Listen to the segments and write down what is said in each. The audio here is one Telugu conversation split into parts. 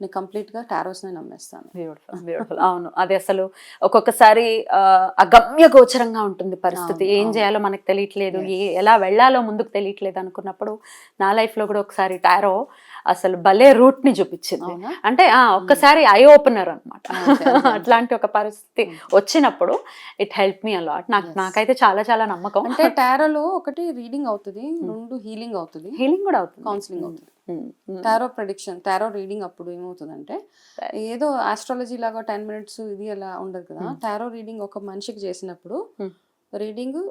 నేను కంప్లీట్గా టారోస్నే నమ్మేస్తాను. బ్యూటిఫుల్ బ్యూటిఫుల్ అవును. అది అసలు ఒక్కొక్కసారి అగమ్య గోచరంగా ఉంటుంది పరిస్థితి. ఏం. చేయాలో మనకు తెలియట్లేదు. ఏ ఎలా వెళ్ళాలో ముందుకు తెలియట్లేదు అనుకున్నప్పుడు నా లైఫ్లో కూడా ఒకసారి టారో అసలు భలే రూట్ని చూపించింది అంటే ఆ ఒక్కసారి ఐ ఓపెనర్ అనమాట. అట్లాంటి ఒక పరిస్థితి వచ్చినప్పుడు ఇట్ హెల్ప్ మీ అలాట్. నాకు. నాకైతే చాలా చాలా నమ్మకం. అంటే టారోలో ఒకటి రీడింగ్ అవుతుంది రెండు హీలింగ్ అవుతుంది. హీలింగ్ కూడా అవుతుంది. కౌన్సిలింగ్ అవుతుంది. టారో ప్రెడిక్షన్ టారో రీడింగ్ అప్పుడు ఏమవుతుందంటే. ఏదో ఆస్ట్రాలజీ లాగా టెన్ మినిట్స్ ఇది అలా ఉండదు కదా. టారో రీడింగ్ ఒక మనిషికి చేసినప్పుడు. Reading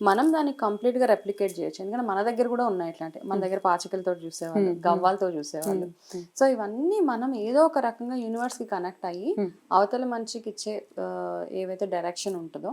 మనం దాన్ని కంప్లీట్గా రెప్లికేట్ చేయొచ్చు ఎందుకంటే మన దగ్గర కూడా ఉన్నాయి ఇట్లాంటి మన దగ్గర పాచికలతో చూసేవాళ్ళు. గవ్వాలతో చూసేవాళ్ళు సో ఇవన్నీ మనం ఏదో ఒక రకంగా యూనివర్స్కి కనెక్ట్ అయ్యి. అవతల మనిషికి ఇచ్చే ఏవైతే డైరెక్షన్ ఉంటుందో.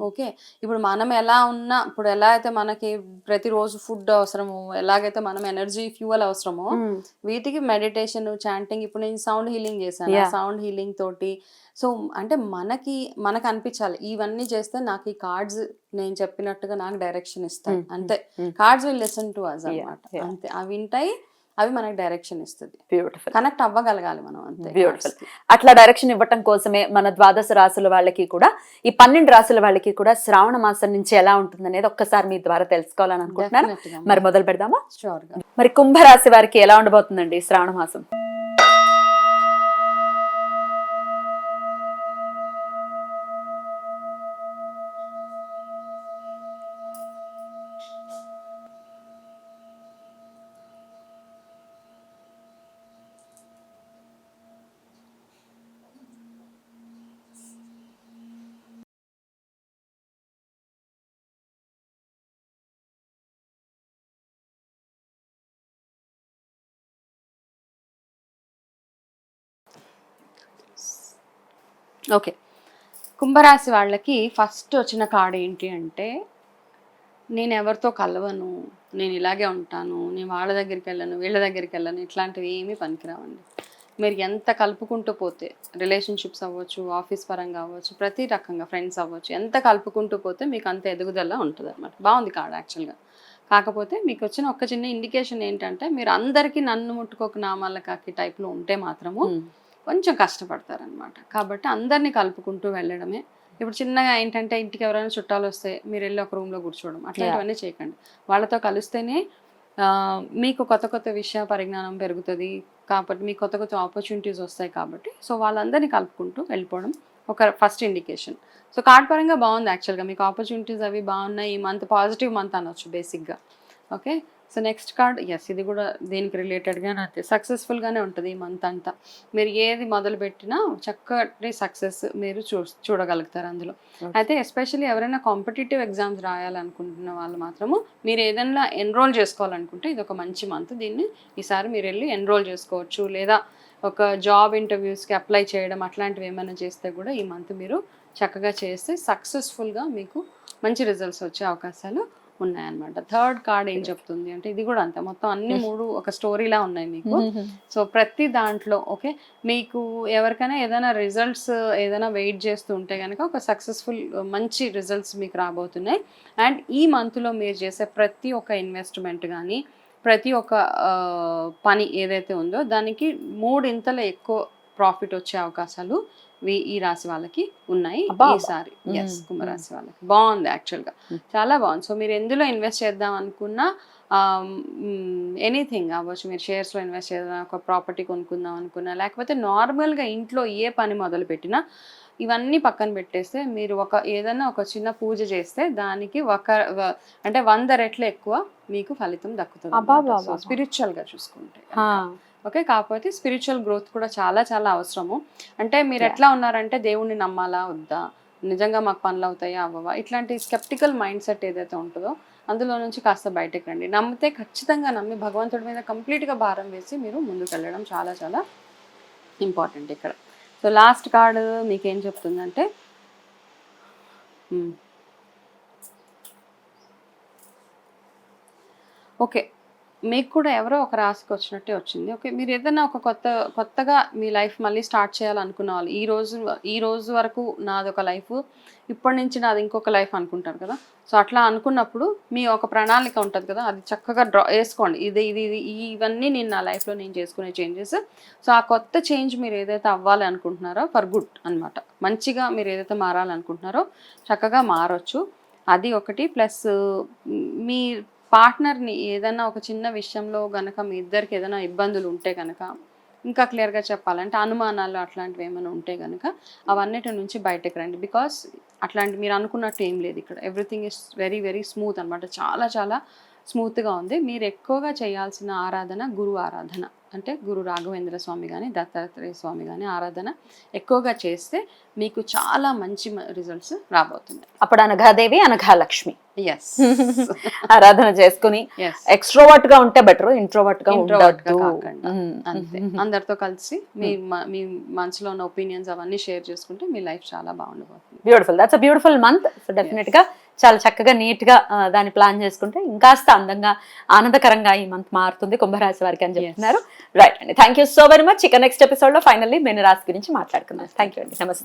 ఓకే. ఇప్పుడు మనం ఎలా ఉన్నా ఇప్పుడు ఎలా అయితే మనకి ప్రతిరోజు ఫుడ్ అవసరమో ఎలాగైతే మనం ఎనర్జీ ఫ్యూయల్ అవసరమో. వీటికి మెడిటేషన్ చాంటింగ్ ఇప్పుడు నేను సౌండ్ హీలింగ్ చేశాను. సౌండ్ హీలింగ్ తోటి సో అంటే మనకి మనకు అనిపించాలి. ఇవన్నీ చేస్తే నాకు ఈ కార్డ్స్ నేను చెప్పినట్టుగా నాకు డైరెక్షన్ ఇస్తాయి. Mm, అంతే. Cards will lesson to us Yeah, అనమాట. అంతే. అవి వింటాయి అవి మనకి డైరెక్షన్ ఇస్తుంది బ్యూటిఫుల్ కనెక్ట్ అవ్వగలగాలి మనం అంతే కి. అట్లా డైరెక్షన్ ఇవ్వటం కోసమే మన ద్వాదశ రాశుల వాళ్ళకి కూడా ఈ పన్నెండు రాశుల వాళ్ళకి కూడా శ్రావణ మాసం నుంచి ఎలా ఉంటుంది అనేది ఒక్కసారి మీ ద్వారా తెలుసుకోవాలని అనుకుంటున్నాను. మరి మొదలు పెడదామా. మరి కుంభరాశి వారికి ఎలా ఉండబోతుందండి శ్రావణ మాసం ఓకే. కుంభరాశి వాళ్ళకి ఫస్ట్ వచ్చిన కార్డు ఏంటి అంటే నేను ఎవరితో కలవను నేను ఇలాగే ఉంటాను నేను వాళ్ళ దగ్గరికి వెళ్ళను వీళ్ళ దగ్గరికి వెళ్ళను ఇట్లాంటివి ఏమీ పనికిరావండి. మీరు ఎంత కలుపుకుంటూ పోతే రిలేషన్షిప్స్ అవ్వచ్చు ఆఫీస్ పరంగా అవ్వచ్చు ప్రతి రకంగా ఫ్రెండ్స్ అవ్వచ్చు ఎంత కలుపుకుంటూ పోతే మీకు అంత ఎదుగుదల ఉంటుంది అనమాట బాగుంది కార్డు యాక్చువల్గా. కాకపోతే మీకు వచ్చిన ఒక చిన్న ఇండికేషన్ ఏంటంటే మీరు అందరికీ నన్ను ముట్టుకోక నామాల కాకి టైప్లో ఉంటే మాత్రము కొంచెం కష్టపడతారనమాట కాబట్టి అందరినీ కలుపుకుంటూ వెళ్ళడమే. ఇప్పుడు చిన్నగా ఏంటంటే ఇంటికి ఎవరైనా చుట్టాలు వస్తే మీరు వెళ్ళి ఒక రూమ్లో కూర్చోవడం అట్లాంటివన్నీ చేయకండి. వాళ్ళతో కలిస్తేనే మీకు కొత్త కొత్త విషయ పరిజ్ఞానం పెరుగుతుంది. కాబట్టి మీకు కొత్త కొత్త ఆపర్చునిటీస్ వస్తాయి కాబట్టి. సో వాళ్ళందరినీ కలుపుకుంటూ వెళ్ళిపోవడం ఒక ఫస్ట్ ఇండికేషన్ సో కార్డ్ పరంగా బాగుంది యాక్చువల్గా మీకు ఆపర్చునిటీస్ అవి బాగున్నాయి. ఈ మంత్ పాజిటివ్ మంత్ అనొచ్చు బేసిక్గా okay so next card yes ఇది కూడా దీనికి రిలేటెడ్గానే అంతే సక్సెస్ఫుల్గానే ఉంటుంది ఈ మంత్ అంతా. మీరు ఏది మొదలు పెట్టినా చక్కటి సక్సెస్ మీరు చూ చూడగలుగుతారు అందులో. అయితే ఎస్పెషల్లీ ఎవరైనా కాంపిటేటివ్ ఎగ్జామ్స్ రాయాలనుకుంటున్న వాళ్ళు మాత్రము మీరు ఏదైనా ఎన్రోల్ చేసుకోవాలనుకుంటే ఇది ఒక మంచి మంత్ దీన్ని ఈసారి మీరు వెళ్ళి ఎన్రోల్ చేసుకోవచ్చు. లేదా ఒక జాబ్ ఇంటర్వ్యూస్కి అప్లై చేయడం అట్లాంటివి ఏమైనా చేస్తే కూడా ఈ మంత్ మీరు చక్కగా చేస్తే సక్సెస్ఫుల్గా మీకు మంచి రిజల్ట్స్ వచ్చే అవకాశాలు ఉన్నాయన్నమాట థర్డ్ కార్డ్ ఏం చెప్తుంది అంటే ఇది కూడా అంతే. మొత్తం అన్ని మూడు ఒక స్టోరీలా ఉన్నాయి మీకు. సో ప్రతి దాంట్లో ఓకే మీకు ఎవరికైనా ఏదైనా రిజల్ట్స్ ఏదైనా వెయిట్ చేస్తూ ఉంటే కనుక ఒక సక్సెస్ఫుల్ మంచి రిజల్ట్స్ మీకు రాబోతున్నాయి. అండ్ ఈ మంత్లో మీరు చేసే ప్రతి ఒక్క ఇన్వెస్ట్మెంట్ కానీ ప్రతి ఒక్క పని ఏదైతే ఉందో దానికి మూడింతల ఎక్కువ ప్రాఫిట్ వచ్చే అవకాశాలు ఈ రాశి వాళ్ళకి ఉన్నాయి. ఈసారి ఎస్. కుంభరాశి వాళ్ళకి. బాగుంది యాక్చువల్గా. చాలా బాగుంది. సో మీరు ఎందులో ఇన్వెస్ట్ చేద్దాం అనుకున్నా ఎనీథింగ్ అవ్వచ్చు మీరు షేర్స్లో ఇన్వెస్ట్ చేద్దాం ఒక ప్రాపర్టీ కొనుక్కుందాం అనుకున్నా లేకపోతే నార్మల్గా ఇంట్లో ఏ పని మొదలు పెట్టినా ఇవన్నీ పక్కన పెట్టేస్తే మీరు ఒక ఏదైనా ఒక చిన్న పూజ చేస్తే దానికి ఒక అంటే వంద రెట్లు ఎక్కువ మీకు ఫలితం దక్కుతుంది. స్పిరిచువల్గా చూసుకుంటే ఓకే కాకపోతే స్పిరిచువల్ గ్రోత్ కూడా చాలా చాలా అవసరము. అంటే మీరు ఎట్లా ఉన్నారంటే దేవుణ్ణి నమ్మాలా వద్దా? నిజంగా మాకు పనులు అవుతాయా అవ్వవా? ఇట్లాంటి స్కెప్టికల్ మైండ్ సెట్ ఏదైతే ఉంటుందో అందులో నుంచి కాస్త బయటకు రండి. నమ్మితే ఖచ్చితంగా నమ్మి భగవంతుడి మీద కంప్లీట్గా భారం వేసి మీరు ముందుకు వెళ్ళడం చాలా చాలా ఇంపార్టెంట్ ఇక్కడ. సో లాస్ట్ కార్డ్ మీకు ఏం చెప్తుందంటే. ఓకే. మీకు కూడా ఎవరో ఒక రాశికి వచ్చినట్టే వచ్చింది. ఓకే మీరు ఏదైనా ఒక కొత్త కొత్తగా మీ లైఫ్ మళ్ళీ స్టార్ట్ చేయాలనుకున్న వాళ్ళు ఈ రోజు ఈ రోజు వరకు నాది ఒక లైఫ్ ఇప్పటి నుంచి నాది ఇంకొక లైఫ్ అనుకుంటారు కదా. సో అట్లా అనుకున్నప్పుడు మీ ఒక ప్రణాళిక ఉంటుంది కదా అది చక్కగా డ్రా వేసుకోండి. ఇది ఇది ఇది ఇవన్నీ నేను నా లైఫ్లో నేను చేసుకునే చేంజెస్. సో ఆ కొత్త చేంజ్ మీరు ఏదైతే అవ్వాలి అనుకుంటున్నారో ఫర్ గుడ్ అన్నమాట. మంచిగా మీరు ఏదైతే మారాలనుకుంటున్నారో చక్కగా మారొచ్చు. అది ఒకటి. ప్లస్ మీ పార్ట్నర్ని ఏదైనా ఒక చిన్న విషయంలో గనక మీ ఇద్దరికి ఏదైనా ఇబ్బందులు ఉంటే కనుక ఇంకా క్లియర్గా చెప్పాలంటే అనుమానాలు అట్లాంటివి ఏమైనా ఉంటే కనుక అవన్నిటి నుంచి బయటకు రండి. బికాస్ అట్లాంటి మీరు అనుకున్నట్టు ఏం లేదు ఇక్కడ. Everything is very very smooth అనమాట చాలా చాలా స్మూత్గా ఉంది. మీరు ఎక్కువగా చేయాల్సిన ఆరాధన గురు ఆరాధన. అంటే గురు రాఘవేంద్ర స్వామి కానీ దత్తాత్రేయ స్వామి కానీ ఆరాధన ఎక్కువగా చేస్తే మీకు చాలా మంచి రిజల్ట్స్ రాబోతున్నాయి. అప్పుడు అనఘాదేవి అనఘాలక్ష్మి ఆరాధన చేసుకుని ఎక్స్ట్రోవర్ట్గా ఉంటే బెటర్ ఇంట్రోవర్ట్గా కాకుండా. అంతే. అందరితో కలిసి మీ మ- మనసులో ఉన్న ఒపీనియన్స్ అవన్నీ షేర్ చేసుకుంటే మీ లైఫ్ చాలా బాగుండబోతుంది beautiful that's a beautiful month so డెఫినెట్గా చాలా చక్కగా నీట్గా దాన్ని ప్లాన్ చేసుకుంటే ఇంకాస్త అందంగా ఆనందకరంగా ఈ మంత్ మారుతుంది కుంభరాశి వారికి అని చెప్తున్నారు. రైట్ అండి thank you so very much ఇక నెక్స్ట్ ఎపిసోడ్లో ఫైనల్లీ మెను రాశి గురించి మాట్లాడుకుందాం. థ్యాంక్ యూ అండి. నమస్తే